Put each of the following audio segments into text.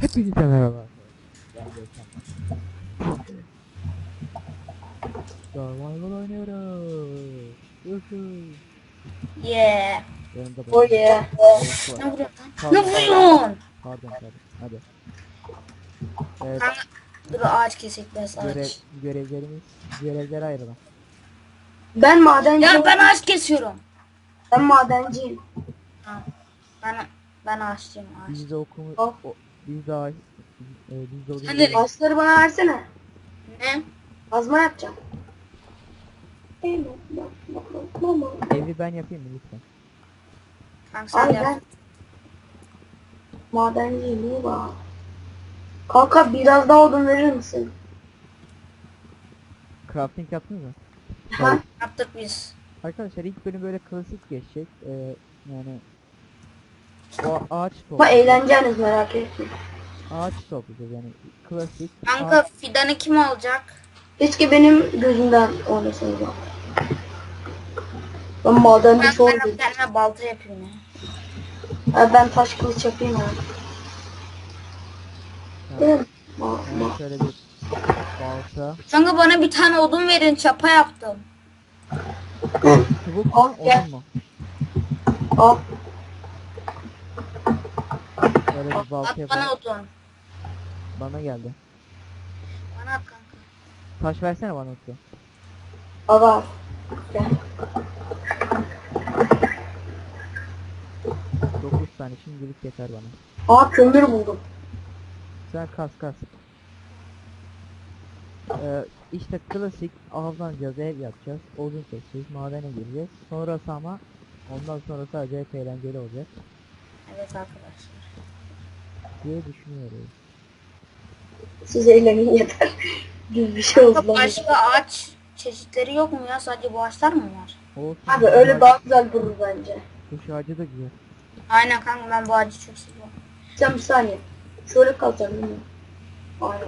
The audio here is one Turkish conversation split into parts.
Hepinize merhaba. Gökhan. Survival oynuyoruz. Yuhu. Yeah. Oh yeah. Ne vuruyorsun Ne vuruyorsun? Pardon pardon. Hadi. Evet, Dur ağaç kesik biraz görev, ağaç. görevlerimiz görevlere ayrılalım. Ben madenciyim. Ya ben ağaç kesiyorum. Ben madenciyim. Ha, Ben ben ağaççıyım ağaç. Biz de okumu Oh. o, ay- e, Sen nereye? Ağaçları bana versene. Ne? Kazma yapacağım. evi ben yapayım mı lütfen? Kanka sen Ay yap. ben bak. Kanka biraz daha odun verir misin? Crafting yaptınız mı? Ha? Yaptık biz. Arkadaşlar ilk bölüm böyle klasik geçecek. Ee, yani o ağaç Ama toplayacağız. eğleneceğiniz merak etme. Ağaç toplayacağız yani klasik. Kanka ağaç- fidanı kim alacak? Keşke benim gözümden oynasanız bak. Ben Ben, madenci çok ben kendime balta yapayım ya. Ha, ben taş kılıç yapayım abi. Değil mi? Ma Yani ma şöyle bir balta. Kanka bana bir tane odun verin çapa yaptım. Çubuk Al, mu? gel. Odun mu? al. Böyle bir balta At yapalım. bana odun. Bana geldi. Bana at kanka. Taş versene bana. Al al. Gel. 9 tane şimdilik yeter bana. Aa kömür buldum. Sen kas kas. Ee, işte klasik avlanacağız, ev yapacağız, odun keseceğiz, madene gireceğiz. Sonrası ama ondan sonrası acayip eğlenceli olacak Evet arkadaşlar. Diye düşünüyorum. Siz eğlenin yeter. Gibi bir şey oldu başka ağaç çeşitleri yok mu ya? Sadece bu ağaçlar mı var? Olsun. Abi öyle daha güzel durur bence. Kuş ağacı da güzel. Aynen kanka ben bu ağacı çok seviyorum. Sen bir saniye. Şöyle kalacağım değil mi? Aynen.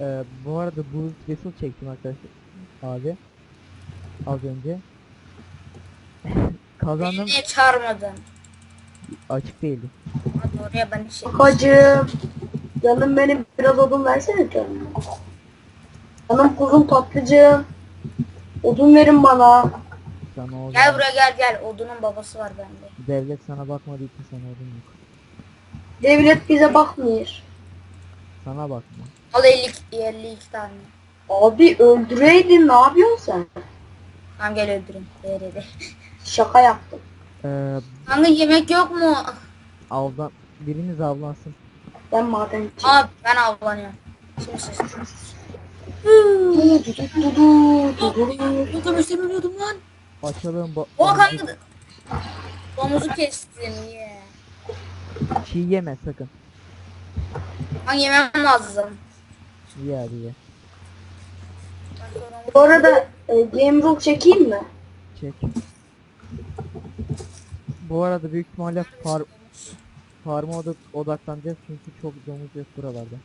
Ee, bu arada bu vessel çektim arkadaşlar. Abi. Az önce. Beni Kazandım. niye çağırmadın? Açık değildi. Oraya ben şey... Kakacığım. Canım benim biraz odun versene canım. Canım kuzum tatlıcığım. Odun verin bana. Sana o Gel buraya gel gel. Odunun babası var bende. Devlet sana bakmadığı için sana odun yok. Devlet bize bakmıyor. Sana bakma. Al 50, 52 tane. Abi öldüreydin ne yapıyorsun sen? Tamam gel öldürün. Şaka yaptım. Ee, Kanka yemek yok mu? avlan biriniz avlansın. Ben madenciyim. Aa ben avlanıyorum. Şimdi siz. Du, du, du, du, du, du. Otobüs biliyordum lan. Açalım bu. O kanka. Domuzu kestin ye. Çiğ yeme sakın. Ben yemem lazım. Ye hadi ye. Bu arada e, game rule çekeyim mi? Çek. Bu arada büyük ihtimalle far farma odak odaklanacağız çünkü çok domuz yok buralarda.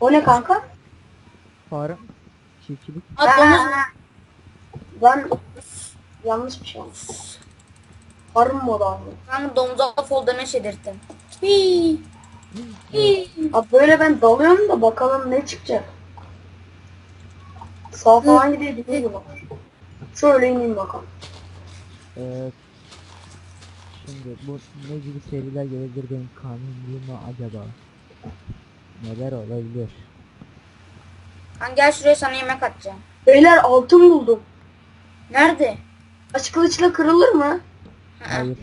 O ne kanka? Farm çiftçilik Aa domuz mu? Ben yanlış bir şey olmuş. Harım modu aldım. Kanka domuza fall damage yedirttim. Hii. Hii. Abi böyle ben dalıyorum da bakalım ne çıkacak. Sağ falan gidiyor gidiyor bak. Şöyle ineyim bakalım. Evet. Şimdi bu ne gibi seriler gelebilir benim kanunluğuma acaba? Neler olabilir? Kanka gel şuraya sana yemek atacağım. Beyler altın buldum. Nerede? Taş kılıçla kırılır mı? Hayır.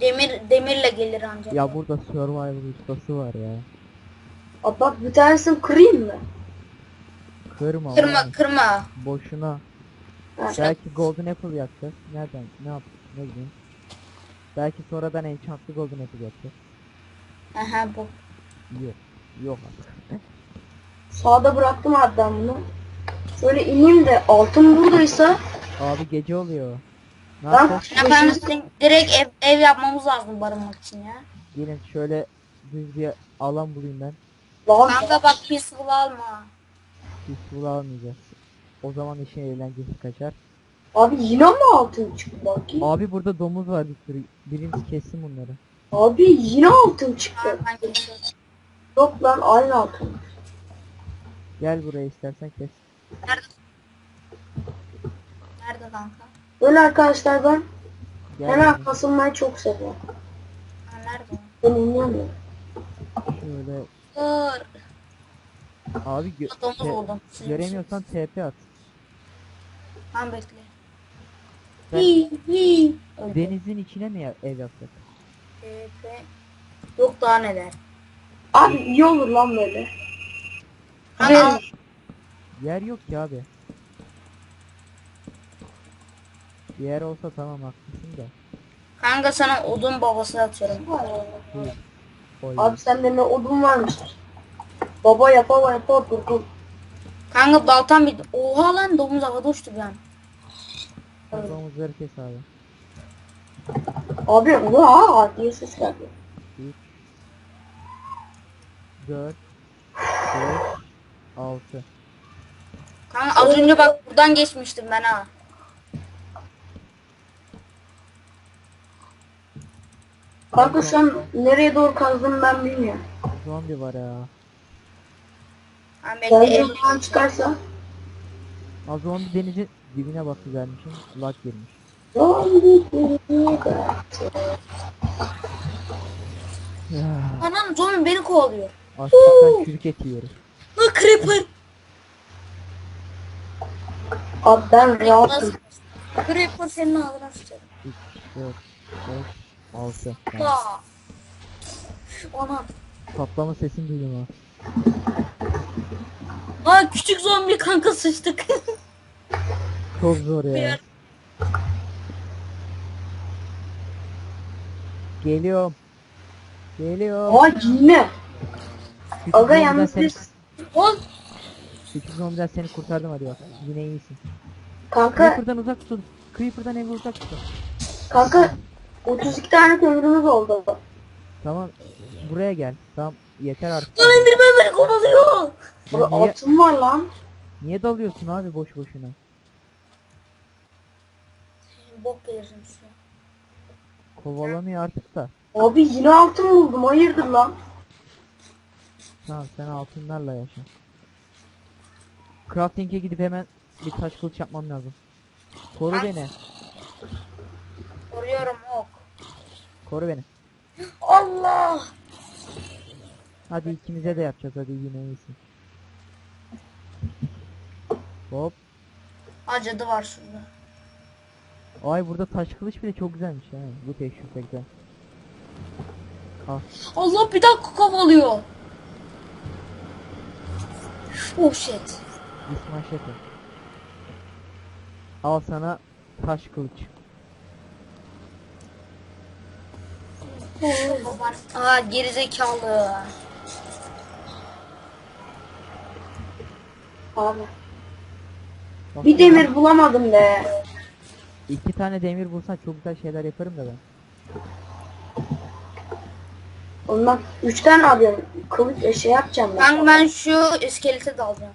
Demir demirle gelir ancak. Ya burada survival ustası var ya. Abi bak bir tanesini kırayım mı? Kırma Kırma oğlum. kırma. Boşuna. Ha. Belki golden apple yapacağız. Nereden? Ne yap? Ne bileyim. Belki sonradan enchantlı golden apple yapacağız. Aha bu. Yok. Yok artık. Sağda bıraktım ben bunu. Şöyle ineyim de altın buradaysa Abi gece oluyor. Ne Ben- yapacağız? Ne yapalım? Direkt ev, ev yapmamız lazım barınmak için ya. Gelin şöyle düz bir alan bulayım ben. lan Kanka bak peaceful alma. Peaceful almayacağız. O zaman işin eğlencesi kaçar. Abi yine mi altın çıktı bakayım? Abi burada domuz var bir sürü. Birimiz kessin bunları. Abi yine altın çıktı. Ben. Yok lan aynı altın. Gel buraya istersen kes. Nerede? Nerede kanka? Böyle arkadaşlar ben Gel hemen buraya. kasılmayı çok seviyorum. Ha, nerede? o? Ben inanmıyorum. Şöyle. Dur. Abi gö Domuz te- buldum. göremiyorsan TP at. Tamam bekle. Denizin içine mi ev yapsak? TP. Yok daha neler. Abi iyi olur lan böyle. Al- Yer yok ki abi. Bir yer olsa tamam haklısın da. kanka sana odun babası atıyorum. Oy. Abi sende ne odun varmış. Baba yapa yapa durdum. Kanka baltam bir... Oha lan domuz havada uçtu bir an. Sen domuzları kes abi. Abi oha diye ses geldi. 3 4 5 6 Kanka az önce bak buradan geçmiştim ben ha. Kanka şu an nereye doğru kazdım ben bilmiyorum. Zombi var ya. Ha el. buradan çıkarsa. Az zombi denizin dibine bak güzelmişim. Lag girmiş. Ya, Anam zombi beni kovalıyor. açlıktan çürük et yiyoruz. Ha creeper. Abi ben rahatım. Creeper senin ağzına sıçarım. 3 4 5 6 Ha. Anam. Patlama sesini duydum ha. Ha küçük zombi kanka sıçtık. Çok zor ya. Geliyorum. Geliyorum. Aa yine. Küçük Aga yalnız seni, biz Ol. küçük seni kurtardım hadi bak. Yine iyisin. kanka Creeper'dan uzak tutun. Creeper'dan evi uzak tutun. kanka 32 tane kömürümüz oldu. Tamam. Buraya gel. Tamam yeter artık. Lan indirme beni kovalıyor. Ya Abi niye, altın var lan. niye dalıyorsun abi boş boşuna? Bok gelirsin şu. Kovalamıyor artık da. Abi yine altın buldum hayırdır lan. Tamam sen altınlarla yaşa. Crafting'e gidip hemen bir taş kılıç yapmam lazım. Koru Ben- beni. Koruyorum ok. Koru beni. Allah. Hadi ikimize de yapacağız hadi yine iyisin. Hop. Acıdı var şurada. Ay burada taş kılıç bile çok güzelmiş ha. Bu teşhirde. Al. Allah bir dakika kovalıyor. Oh shit. İsmail Şefer. Al sana taş kılıç. Aa gerizekalı. Abi. Bir demir bulamadım be. İki tane demir bulsan çok güzel şeyler yaparım da ben. Ondan 3 tane arıyorum. Kılıç e, şey yapacağım ben. Ben ben şu iskelete dalacağım.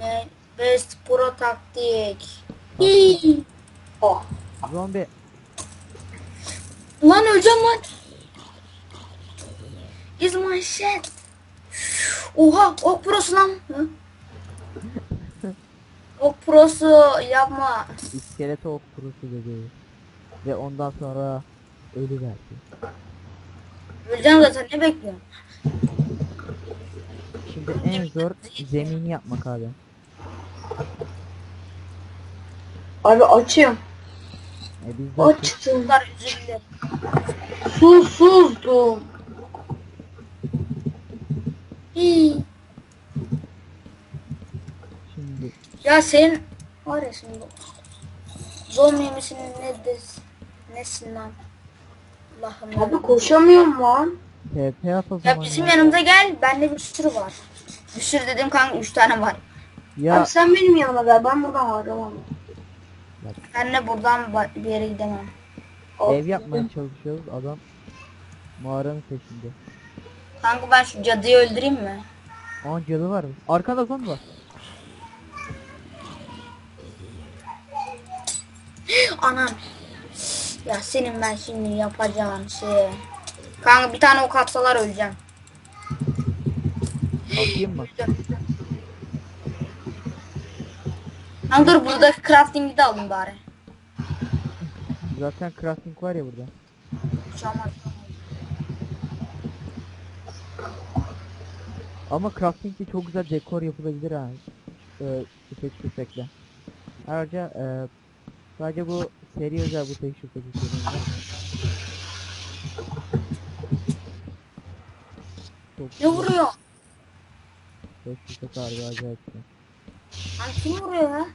Ee, best pro taktik. Oh. Zombi. Lan öleceğim lan. Is my shit. Oha ok prosu lan. Hı? Ok prosu yapma. İskelete ok kurusu dedi. Ve ondan sonra ölü verdi. Öleceğim zaten ne bekliyorsun? Şimdi en zor zemini yapmak abi. Abi açım. E biz de. Bunlar üzüldü. Susuzdum. Hii. Şimdi Ya senin var ya şimdi zombi misin ne des nesin lan? Allah'ım Abi koşamıyorum lan. TP at o Ya bizim ya. yanımıza gel bende bir sürü var. Bir sürü dedim kanka 3 tane var. Ya Abi sen benim yanıma gel. Ben buradan harcamam. Ben de buradan ba- bir yere gidemem. ev yapmaya çalışıyoruz adam mağaranın peşinde. Kanka ben şu cadıyı öldüreyim mi? Aa cadı var. Arkanda zombi var. Anam. Ya senin ben şimdi yapacağın şey. Kanka bir tane ok atsalar öleceğim. Atayım mı? Lan dur buradaki crafting'i de alın bari. Zaten crafting var ya burada. Var. Ama crafting'de çok güzel dekor yapılabilir ha. Ee, tüfek tüfekle. Ayrıca e, sadece bu seri özel bu tek istediğimde. Çok Ne vuruyor? Tek tüfek harbi acayip. Lan kim vuruyor ya?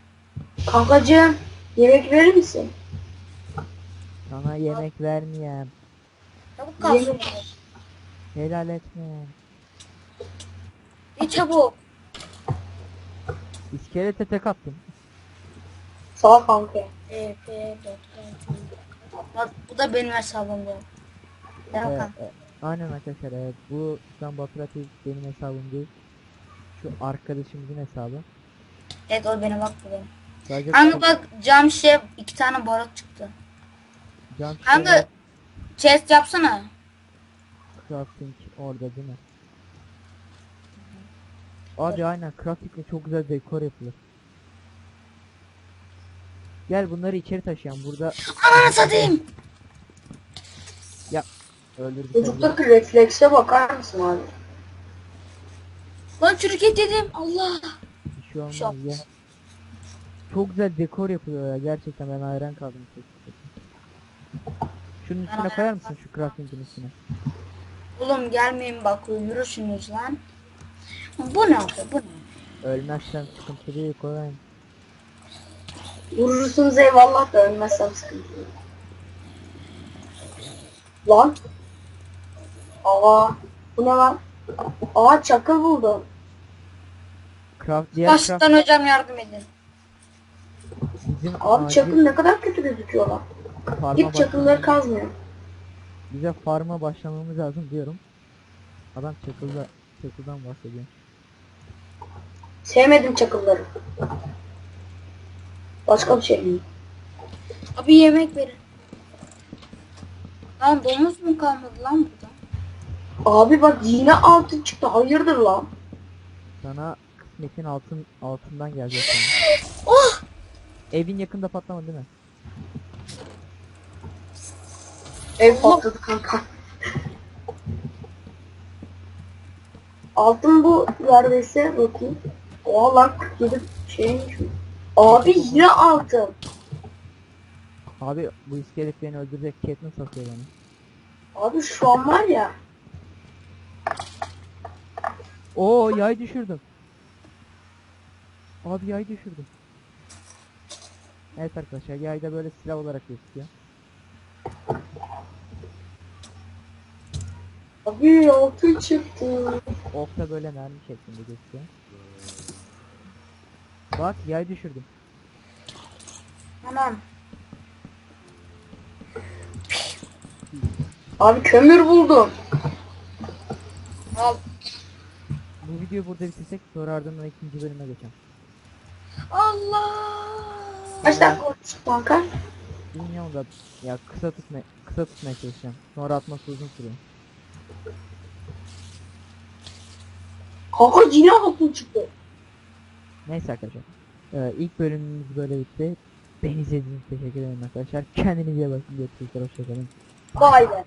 Kankacığım yemek verir misin? Sana yemek vermeyeyim. Çabuk kalsın. Helal etme. Bir çabuk. İskelete tek attım. Sağ ol kanka. Bu da benim hesabımda. Gel bakalım. e, aynen arkadaşlar evet. Bu Batur Ateş benim hesabım değil. Şu arkadaşımızın hesabı. Evet o benim bu benim. Sadece Kanka bak cam şişe iki tane barut çıktı. Can Kanka şişeler, chest yapsana. crafting orada değil mi? Abi aynen craftingle çok güzel dekor yapılır. Gel bunları içeri taşıyan burada Ananı satayım. öldürdük. tabii. Çocuktaki reflekse bakar mısın abi? Lan çürük et yedim. Allah. Bir şey olmaz ya. Çok güzel dekor yapılıyor ya gerçekten ben hayran kaldım. Şunun üstüne koyar mısın şu crafting'in üstüne? Oğlum gelmeyin bak uyursunuz lan. Bu ne abi bu ne? Ölmezsem sıkıntı değil koyayım. Vurursunuz eyvallah da ölmezsem sıkıntı yok. Lan. Aa. Bu ne lan? Aa çakıl buldum. Craft diğer craft Baştan hocam yardım edin. bizim Abi acil çakıl ne kadar kötü gözüküyor lan. farma Git çakılları başlamamız- kazmıyor. Bize farma başlamamız lazım diyorum. Adam çakılda çakıldan bahsediyor. Sevmedim çakılları. Başka bir şey mi? Abi yemek verin. Lan domuz mu kalmadı lan burada? Abi bak yine altın çıktı. Hayırdır lan? Sana kısmetin altın altından gelecek sana. Oh! Evin yakında patlamadı değil mi? Ev patladı kanka. Altın bu neredeyse bakayım. Oha lan 47 şeymiş mi? Abi yine altın. Abi bu iskelet beni öldürecek Catelyn satıyor beni. Abi şu an var ya. Oo yay düşürdüm. Abi yay düşürdüm. Evet arkadaşlar yayda böyle silah olarak gözüküyor. Abi altın çıktı. Okta böyle mermi şeklinde gözüküyor. Bak yay düşürdüm. Anam. Abi kömür buldum. Al. Bu videoyu burada bitirsek sonra ardından ikinci bölüme geçelim. Allah. Kaç dakika olmuş kanka? Bilmiyorum da ya kısa tutma kısa tutmaya çalışacağım. Sonra atması uzun sürüyor. Kanka yine altın çıktı. Neyse arkadaşlar. Ee, ilk bölümümüz böyle bitti. Beni izlediğiniz için teşekkür ederim arkadaşlar. Kendinize iyi bakın. Görüşürüz. Hoşçakalın. Vay be.